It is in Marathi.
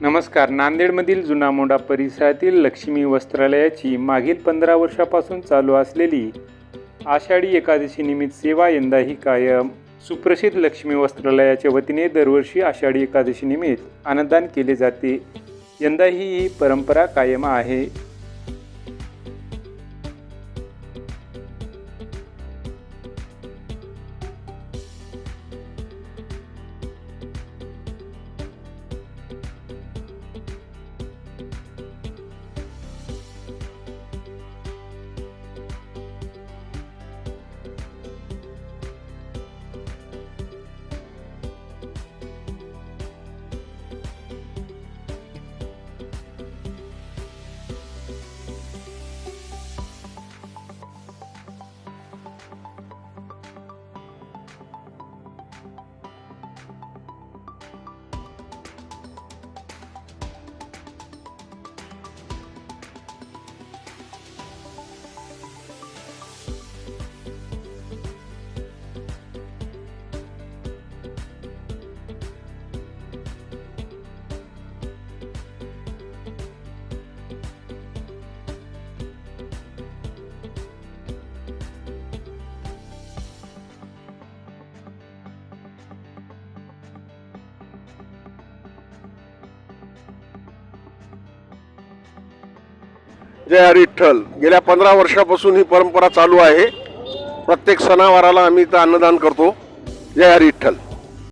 नमस्कार. नांदेडमधील जुना मोंडा परिसरातील लक्ष्मी वस्त्रालयाची मागील पंधरा वर्षापासून चालू असलेली आषाढी एकादशी निमित्त सेवा यंदाही कायम. सुप्रसिद्ध लक्ष्मी वस्त्रालयाच्या वतीने दरवर्षी आषाढी एकादशी निमित्त अन्नदान केले जाते. यंदाही ही परंपरा कायम आहे. जय हरी विठ्ठल गेल्या पंधरा वर्षापासून ही परंपरा चालू आहे. प्रत्येक सणावाराला आम्ही इथं अन्नदान करतो. जय हरी विठ्ठल